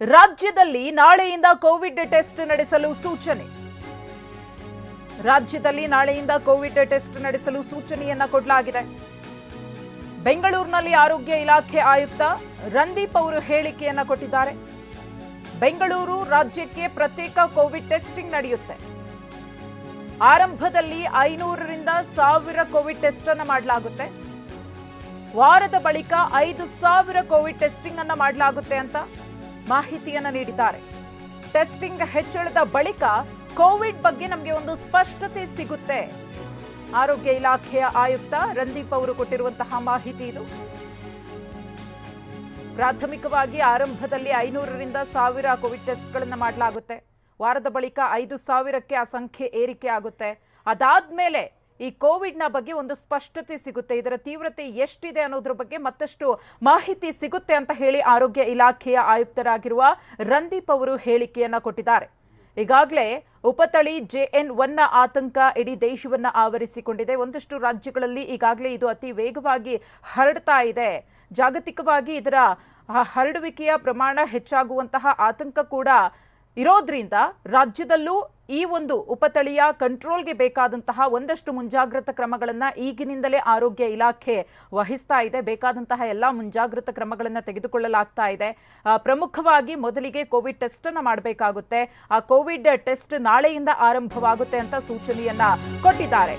ರಾಜ್ಯದಲ್ಲಿ ನಾಳೆಯಿಂದ Covid test ನಡೆಸಲು ಸೂಚನೆ. ರಾಜ್ಯದಲ್ಲಿ ನಾಳೆಯಿಂದ ಕೋವಿಡ್ ಟೆಸ್ಟ್ ನಡೆಸಲು ಸೂಚನೆಯನ್ನ ಕೊಡಲಾಗಿದೆ. ಬೆಂಗಳೂರಿನಲ್ಲಿ ಆರೋಗ್ಯ ಇಲಾಖೆ ಆಯುಕ್ತ ರಂದೀಪ್ ಅವರು ಹೇಳಿಕೆಯನ್ನ ಕೊಟ್ಟಿದ್ದಾರೆ. ಬೆಂಗಳೂರು ರಾಜ್ಯಕ್ಕೆ ಪ್ರತ್ಯೇಕ ಕೋವಿಡ್ ಟೆಸ್ಟಿಂಗ್ ನಡೆಯುತ್ತೆ. ಆರಂಭದಲ್ಲಿ ಐನೂರರಿಂದ ಸಾವಿರ ಕೋವಿಡ್ ಟೆಸ್ಟ್ ಅನ್ನು ಮಾಡಲಾಗುತ್ತೆ. ವಾರದ ಬಳಿಕ ಐದು ಸಾವಿರ ಕೋವಿಡ್ ಟೆಸ್ಟಿಂಗ್ ಅನ್ನು ಮಾಡಲಾಗುತ್ತೆ ಅಂತ ಮಾಹಿತಿಯನ್ನ ನೀಡಿದ್ದಾರೆ. ಟೆಸ್ಟಿಂಗ್ ಹೆಚ್ಚಳದ ಬಳಿಕ ಕೋವಿಡ್ ಬಗ್ಗೆ ನಮಗೆ ಒಂದು ಸ್ಪಷ್ಟತೆ ಸಿಗುತ್ತೆ. ಆರೋಗ್ಯ ಇಲಾಖೆಯ ಆಯುಕ್ತ ರಂದೀಪ್ ಅವರು ಕೊಟ್ಟಿರುವಂತಹ ಮಾಹಿತಿ ಇದು. ಪ್ರಾಥಮಿಕವಾಗಿ ಆರಂಭದಲ್ಲಿ ಐನೂರರಿಂದ ಸಾವಿರ ಕೋವಿಡ್ ಟೆಸ್ಟ್ಗಳನ್ನು ಮಾಡಲಾಗುತ್ತೆ. ವಾರದ ಬಳಿಕ ಐದು ಸಾವಿರಕ್ಕೆ ಆ ಸಂಖ್ಯೆ ಏರಿಕೆ ಆಗುತ್ತೆ. ಅದಾದ್ಮೇಲೆ ಈ ಕೋವಿಡ್ನ ಬಗ್ಗೆ ಒಂದು ಸ್ಪಷ್ಟತೆ ಸಿಗುತ್ತೆ. ಇದರ ತೀವ್ರತೆ ಎಷ್ಟಿದೆ ಅನ್ನೋದ್ರ ಬಗ್ಗೆ ಮತ್ತಷ್ಟು ಮಾಹಿತಿ ಸಿಗುತ್ತೆ ಅಂತ ಹೇಳಿ ಆರೋಗ್ಯ ಇಲಾಖೆಯ ಆಯುಕ್ತರಾಗಿರುವ ರಂದೀಪ್ ಅವರು ಹೇಳಿಕೆಯನ್ನ ಕೊಟ್ಟಿದ್ದಾರೆ. ಈಗಾಗಲೇ ಉಪತಳಿ ಜೆ ಎನ್ ಒನ್ನ ಆತಂಕ ಇಡೀ ದೇಶವನ್ನ ಆವರಿಸಿಕೊಂಡಿದೆ. ಒಂದಷ್ಟು ರಾಜ್ಯಗಳಲ್ಲಿ ಈಗಾಗಲೇ ಇದು ಅತಿ ವೇಗವಾಗಿ ಹರಡ್ತಾ ಇದೆ. ಜಾಗತಿಕವಾಗಿ ಇದರ ಹರಡುವಿಕೆಯ ಪ್ರಮಾಣ ಹೆಚ್ಚಾಗುವಂತಹ ಆತಂಕ ಕೂಡ ಇರೋದ್ರಿಂದ ರಾಜ್ಯದಲ್ಲೂ ಈ ಒಂದು ಉಪತಳಿಯ ಕಂಟ್ರೋಲ್ಗೆ ಬೇಕಾದಂತಹ ಒಂದಷ್ಟು ಮುಂಜಾಗ್ರತಾ ಕ್ರಮಗಳನ್ನು ಈಗಿನಿಂದಲೇ ಆರೋಗ್ಯ ಇಲಾಖೆ ವಹಿಸ್ತಾ ಇದೆ. ಬೇಕಾದಂತಹ ಎಲ್ಲ ಮುಂಜಾಗ್ರತಾ ಕ್ರಮಗಳನ್ನು ತೆಗೆದುಕೊಳ್ಳಲಾಗ್ತಾ ಇದೆ. ಪ್ರಮುಖವಾಗಿ ಮೊದಲಿಗೆ ಕೋವಿಡ್ ಟೆಸ್ಟ್ ಅನ್ನ ಮಾಡಬೇಕಾಗುತ್ತೆ. ಆ ಕೋವಿಡ್ ಟೆಸ್ಟ್ ನಾಳೆಯಿಂದ ಆರಂಭವಾಗುತ್ತೆ ಅಂತ ಸೂಚನೆಯನ್ನ ಕೊಟ್ಟಿದ್ದಾರೆ.